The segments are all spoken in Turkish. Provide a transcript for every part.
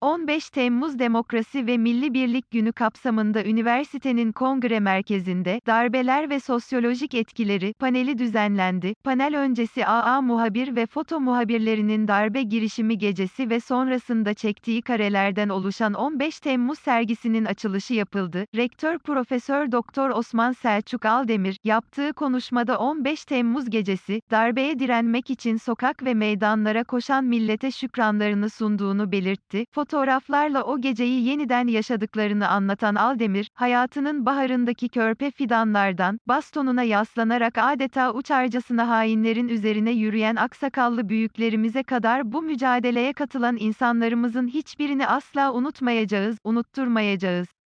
15 Temmuz Demokrasi ve Milli Birlik Günü kapsamında üniversitenin kongre merkezinde darbeler ve sosyolojik etkileri paneli düzenlendi. Panel öncesi AA muhabir ve foto muhabirlerinin darbe girişimi gecesi ve sonrasında çektiği karelerden oluşan 15 Temmuz sergisinin açılışı yapıldı. Rektör Profesör Doktor Osman Selçuk Aldemir yaptığı konuşmada 15 Temmuz gecesi darbeye direnmek için sokak ve meydanlara koşan millete şükranlarını sunduğunu belirtti. Fotoğraflarla o geceyi yeniden yaşadıklarını anlatan Aldemir, hayatının baharındaki körpe fidanlardan, bastonuna yaslanarak adeta uçarcasına hainlerin üzerine yürüyen aksakallı büyüklerimize kadar bu mücadeleye katılan insanlarımızın hiçbirini asla unutmayacağız, unutturmayacağız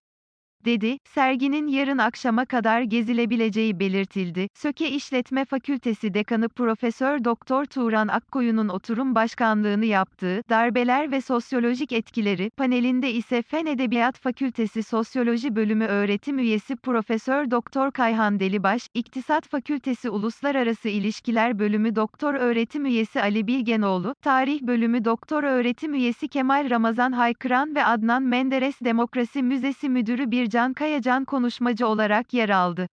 dedi. Serginin yarın akşama kadar gezilebileceği belirtildi. Söke İşletme Fakültesi Dekanı Profesör Doktor Turan Akkoyun'un oturum başkanlığını yaptığı Darbeler ve Sosyolojik Etkileri panelinde ise Fen Edebiyat Fakültesi Sosyoloji Bölümü öğretim üyesi Profesör Doktor Kayhan Delibaş, İktisat Fakültesi Uluslararası İlişkiler Bölümü Doktor öğretim üyesi Ali Bilgenoğlu, Tarih Bölümü Doktor öğretim üyesi Kemal Ramazan Haykıran ve Adnan Menderes Demokrasi Müzesi Müdürü Bircan Kayacan konuşmacı olarak yer aldı.